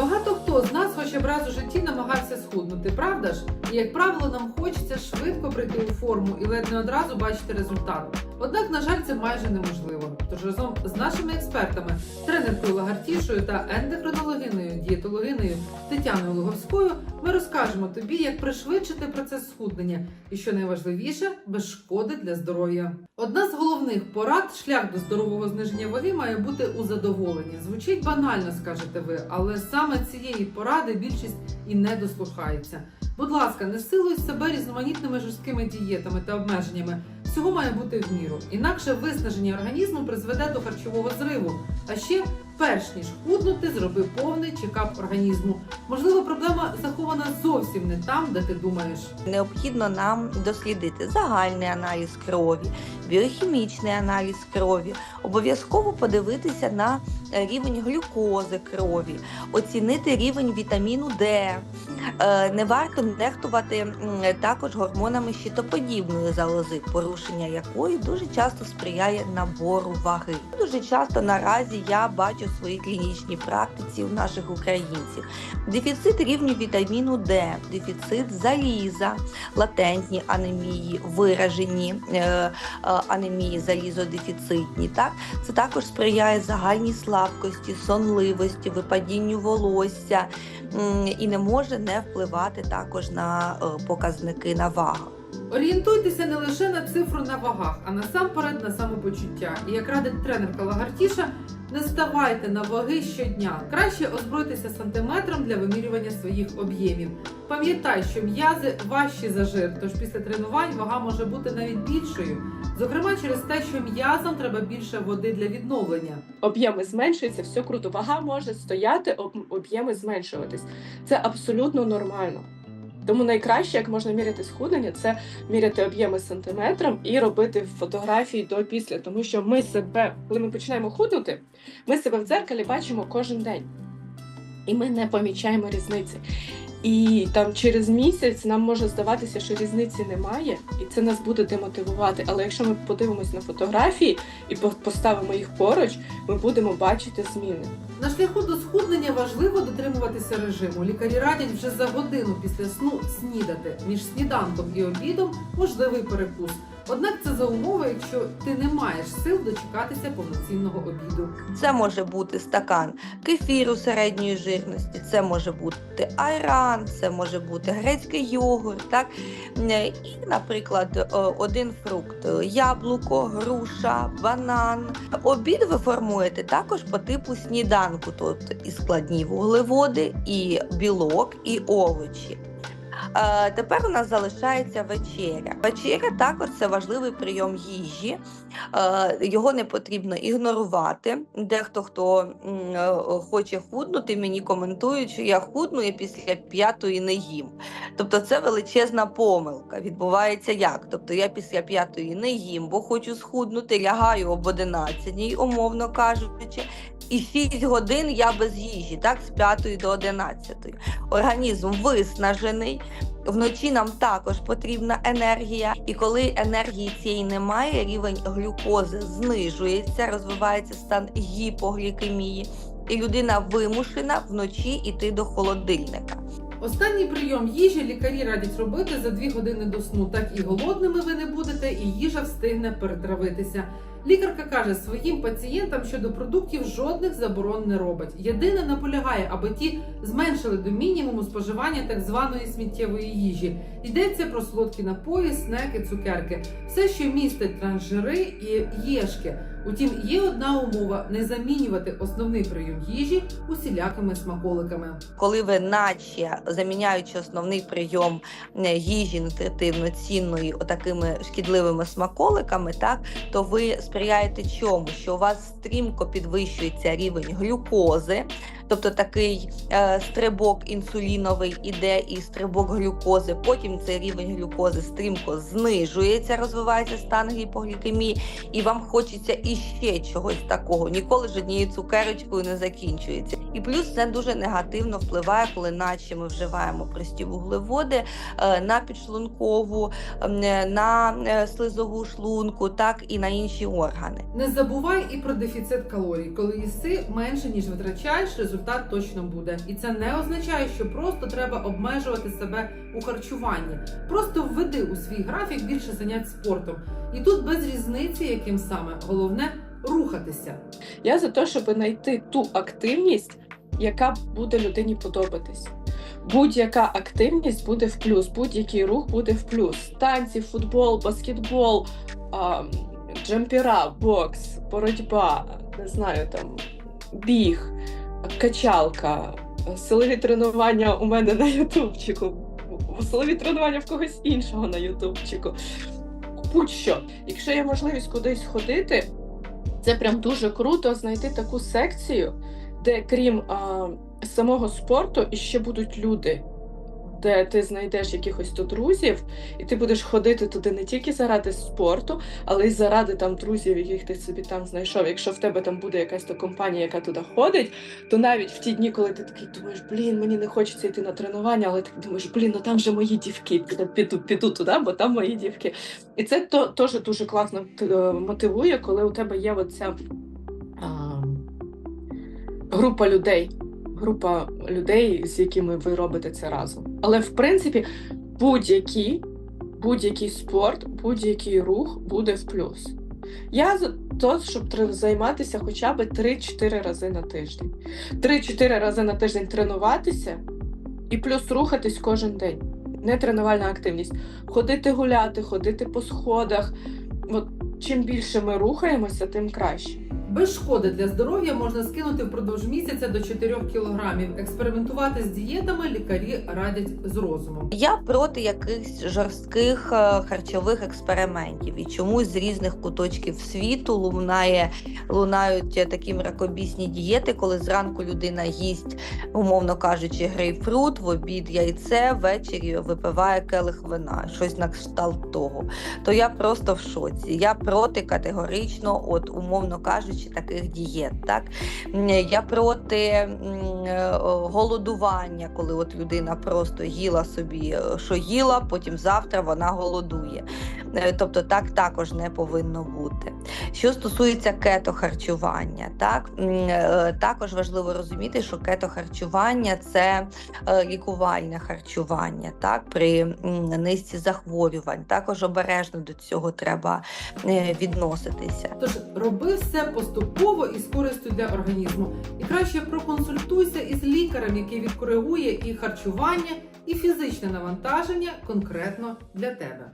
Багато хто з нас хоч б раз у житті намагався схуднути, правда ж? І як правило, нам хочеться швидко прийти у форму і ледь не одразу бачити результат. Однак, на жаль, це майже неможливо. Тож разом з нашими експертами, тренеркою Лагартішою та ендокринологиною, дієтологиною Тетяною Луговською, ми розкажемо тобі, як пришвидшити процес схуднення і, що найважливіше, без шкоди для здоров'я. Одна з головних порад шлях до здорового зниження ваги має бути у задоволенні. Звучить банально, скажете ви, але саме цієї поради більшість і не дослухається. Будь ласка, не силуй себе різноманітними жорсткими дієтами та обмеженнями. Всього має бути в міру. Інакше виснаження організму призведе до харчового зриву. А ще, перш ніж худнути, зроби повний чекап організму. Можливо, проблема захована зовсім не там, де ти думаєш. Необхідно нам дослідити загальний аналіз крові, біохімічний аналіз крові, обов'язково подивитися на рівень глюкози крові, оцінити рівень вітаміну Д. Е, Не варто нехтувати також гормонами щитоподібної залози, порушення якої дуже часто сприяє набору ваги. Дуже часто наразі я бачу в своїй клінічній практиці у наших українців дефіцит рівню вітаміну Д, дефіцит заліза, латентні анемії, виражені е, е, анемії залізодефіцитні. Так? Це також сприяє загальній слабкості, сонливості, випадінню волосся і не може не впливати також на е, показники на вагу. Орієнтуйтеся не лише на цифру на вагах, а насамперед на самопочуття. І як радить тренерка Лагартіша, не ставайте на ваги щодня. Краще озбройтеся сантиметром для вимірювання своїх об'ємів. Пам'ятай, що м'язи важчі за жир, тож після тренувань вага може бути навіть більшою. Зокрема, через те, що м'язам треба більше води для відновлення. об'єми зменшуються, все круто. Вага може стояти, об'єми зменшуватись. Це абсолютно нормально. Тому найкраще, як можна міряти схуднення, це міряти об'єми сантиметром і робити фотографії до після. Тому що ми себе, коли ми починаємо худнути, ми себе в дзеркалі бачимо кожен день. І ми не помічаємо різниці. І там через місяць нам може здаватися, що різниці немає, і це нас буде демотивувати. Але якщо ми подивимось на фотографії і поставимо їх поруч, ми будемо бачити зміни. На шляху до схуднення важливо дотримуватися режиму. Лікарі радять вже за годину після сну снідати. Між сніданком і обідом можливий перекус. Однак це за умови, якщо ти не маєш сил дочекатися повноцінного обіду. Це може бути стакан кефіру середньої жирності, це може бути айран, це може бути грецький йогурт. Так? Е, І, наприклад, е, один фрукт яблуко, груша, банан. Обід ви формуєте також по типу сніданку. Тут і складні вуглеводи, і білок, і овочі. Е, Тепер у нас залишається вечеря. Вечеря також це важливий прийом їжі. Е, Його не потрібно ігнорувати. Дехто, хто е, хоче худнути, мені коментують, що я худну і після п'ятої не їм. Тобто це величезна помилка. Відбувається як? Тобто я після п'ятої не їм, бо хочу схуднути, лягаю об 11, умовно кажучи. І 6 годин я без їжі, так, з 5 до 11. Організм виснажений, Вночі нам також потрібна енергія, і коли енергії цієї немає, рівень глюкози знижується, розвивається стан гіпоглікемії, і людина вимушена вночі йти до холодильника. Останній прийом їжі лікарі радять робити за 2 години до сну. Так і голодними ви не будете, і їжа встигне перетравитися. Лікарка каже своїм пацієнтам, що до продуктів жодних заборон не робить. Єдине наполягає, аби ті зменшили до мінімуму споживання так званої сміттєвої їжі. Йдеться про солодкі напої, снеки, цукерки, все, що містить трансжири і єшки. Утім, є одна умова: не замінювати основний прийом їжі усілякими смаколиками. Коли ви, наче заміняючи основний прийом е, їжі нутритивно цінної отакими шкідливими смаколиками, так то ви сприяєте чому? Що у вас стрімко підвищується рівень глюкози, тобто такий е, стрибок інсуліновий іде і стрибок глюкози. Потім цей рівень глюкози стрімко знижується, розвивається стан гіпоглікемії, і вам хочеться і ще чогось такого. Ніколи ж однією цукерочкою не закінчується. І плюс це дуже негативно впливає, коли наче ми вживаємо прості вуглеводи е, на підшлункову, е, на е, слизову шлунку, так і на інші органи. Не забувай і про дефіцит калорій. Коли їси менше ніж витрачаєш, результат точно буде. І це не означає, що просто треба обмежувати себе у харчуванні. Просто введи у свій графік більше занять спортом. І тут без різниці, яким саме головне рухатися. Я за те, щоб знайти ту активність, яка буде людині подобатись. Будь-яка активність буде в плюс, будь-який рух буде в плюс. Танці, футбол, баскетбол, джемпіра, бокс, боротьба, не знаю, там біг, качалка, силові тренування у мене на ютубчику, силові тренування в когось іншого на ютубчику. Будь-що. Якщо є можливість кудись ходити, це прям дуже круто знайти таку секцію, де крім а, самого спорту іще будуть люди, де ти знайдеш якихось тут друзів, і ти будеш ходити туди не тільки заради спорту, але й заради там друзів, яких ти собі там знайшов. Якщо в тебе там буде якась то компанія, яка туди ходить, то навіть в ті дні, коли ти такий думаєш, блін, мені не хочеться йти на тренування, але ти думаєш, блін, ну там же мої дівки, піду, піду, туди, бо там мої дівки. І це теж дуже класно е, мотивує, коли у тебе є оця група людей. Група людей, з якими ви робите це разом. Але в принципі, будь-який, будь-який спорт, будь-який рух буде в плюс. Я за те, щоб займатися хоча б 3-4 рази на тиждень. 3-4 рази на тиждень тренуватися і плюс рухатись кожен день. Не тренувальна активність. Ходити гуляти, ходити по сходах. От чим більше ми рухаємося, тим краще. Без шкоди для здоров'я можна скинути впродовж місяця до 4 кілограмів. Експериментувати з дієтами лікарі радять з розумом. Я проти якихось жорстких е, харчових експериментів і чомусь з різних куточків світу лунає, лунають такі мракобісні дієти, коли зранку людина їсть, умовно кажучи, грейпфрут, в обід яйце, ввечері випиває келих вина, щось на кшталт того. То я просто в шоці. Я проти категорично, от умовно кажучи, таких дієт. Так я проти е, голодування, коли от людина просто їла собі, е, що їла, потім завтра вона голодує. Е, Тобто так також не повинно бути. Що стосується кетохарчування, так е, також важливо розуміти, що кетохарчування це е, лікувальне харчування, так при низці захворювань. Також обережно до цього треба відноситися. Тож роби все поступово і з користю для організму. І краще проконсультуйся із лікарем, який відкоригує і харчування, і фізичне навантаження конкретно для тебе.